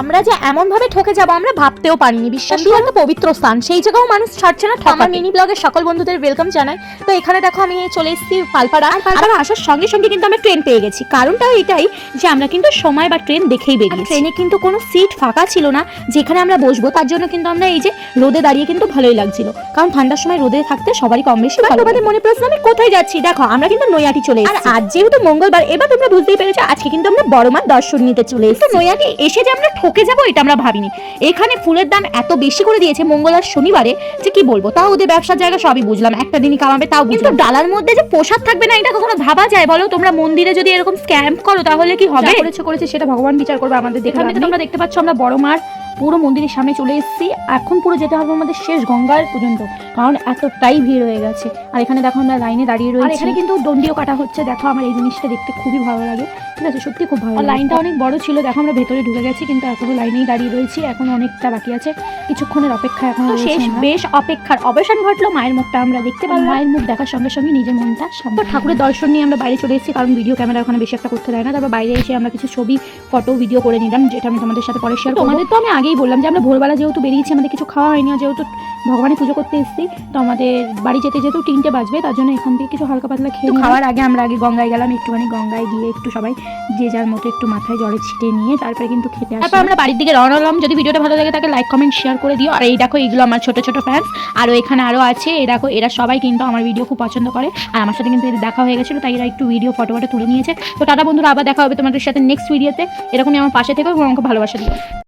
আমরা যে এমন ভাবে ঠকে যাব আমরা ভাবতেও পারিনি। বিশ্বাস একটা পবিত্র স্থান। সেই জায়গাও মানুষ ছাড়ছে না আমার মিনি ব্লগের সকল বন্ধুদের ওয়েলকাম জানাই। তো এখানে দেখো আমি চলে এসেছি পালপাড়া। আর আসার সঙ্গে সঙ্গে কিন্তু আমরা ট্রেন পেয়ে গেছি। কারণটাও এটাই যে আমরা কিন্তু সময় বা ট্রেন দেখেই বেরিয়েছি। ট্রেনে কিন্তু কোনো সিট ফাঁকা ছিল না যেখানে আমরা বসবো। তার জন্য কিন্তু আমরা এই যে রোদে দাঁড়িয়ে কিন্তু ভালোই লাগছিল। কারণ ঠান্ডার সময় রোদে থাকতে সবারই কম বেশি ভালো তোমাদের মনে প্রশ্ন আমি কোথায় যাচ্ছি? দেখো আমরা কিন্তু নৈয়াটি চলে এসেছি। আর আজ যেহেতু মঙ্গলবার এবার তোমরা বুঝতেই পেরেছ আজকে কিন্তু আমরা বড় মার দর্শন নিতে চলে এসেছি। নৈয়াটি এসে যে আমরা ঠকে যাব এটা আমরা ভাবিনি। এখানে ফুলের দাম এত বেশি করে দিয়েছে মঙ্গল আর শনিবারে যে কি বলব? তাও ওদের ব্যবসার জায়গা সবই বুঝলাম একটা দিনই কামাবে তাও কিন্তু ডালার মধ্যে যে প্রসাদ থাকবে না এটা কখনো ভাবা যায় বলো? তোমরা মন্দিরে যদি এরকম স্ক্যাম্প করো তাহলে কি হবে? করেছে করেছে সেটা ভগবান বিচার করবে আমাদের। তোমরা দেখতে পাচ্ছ আমরা বড় মার পুরো মন্দিরের সামনে চলে এসেছি। এখন পুরো যেতে হবে আমাদের শেষ গঙ্গার পর্যন্ত কারণ এতটাই ভিড় হয়ে গেছে। আর এখানে দেখো আমরা লাইনে দাঁড়িয়ে রয়েছি। এখানে কিন্তু দণ্ডিও কাটা হচ্ছে দেখো আমার এই জিনিসটা দেখতে খুবই ভালো লাগে। ঠিক আছে সত্যি খুব ভালো লাইনটা অনেক বড় ছিল দেখো আমরা ভেতরে ঢুকে গেছি কিন্তু এখনও লাইনেই দাঁড়িয়ে রয়েছি এখন অনেকটা বাকি আছে। কিছুক্ষণের অপেক্ষা এখন শেষ বেশ অপেক্ষার অবসান ঘটলো মায়ের মুখটা আমরা দেখতে পারলাম। মায়ের মুখ দেখার সঙ্গে সঙ্গে নিজের মনটা শান্ত তো ঠাকুরের দর্শন নিয়ে আমরা বাইরে চলে এসেছি কারণ ভিডিও ক্যামেরা ওখানে বেশি একটা করতে দেয় না। তারপর বাইরে এসে আমরা কিছু ছবি ফটো ভিডিও করে নিলাম যেটা আমি তোমাদের সাথে পরে শেয়ার তোমাদের তো আমি আগেই বললাম যে আমরা ভোরবেলা যেহেতু বেরিয়েছি আমাদের কিছু খাওয়া হয়নি যেহেতু ভগবানের পুজো করতে এসেছি তো আমাদের বাড়ি যেতে যেহেতু তিনটে বাজবে তার জন্য এখান থেকে কিছু হালকা পাতলা খেয়ে খাওয়ার আগে আমরা আগে গঙ্গায় গেলাম একটুখানি গঙ্গায় গিয়ে একটু সবাই যে যার মতো একটু মাথায় জলে ছিটে নিয়ে তারপরে কিন্তু খেতে তারপর আমরা বাড়ির দিকে রওনা হলাম। যদি ভিডিওটা ভালো লাগে তাকে লাইক কমেন্ট শেয়ার করে দিও। আর এই দেখো এইগুলো আমার ছোট ছোট ফ্যান্স আরও এখানে আরও আছে এই দেখো এরা সবাই কিন্তু আমার ভিডিও খুব পছন্দ করে। আর আমার সাথে কিন্তু দেখা হয়ে গেছিল তাই এরা একটু ভিডিও ফটো ফটো তুলে নিয়েছে। তো টাটা বন্ধুরা আবার দেখা হবে তোমাদের সাথে নেক্সট ভিডিওতে এরকমই আমার পাশে থেকে এবং আমাকে ভালোবাসা দিও।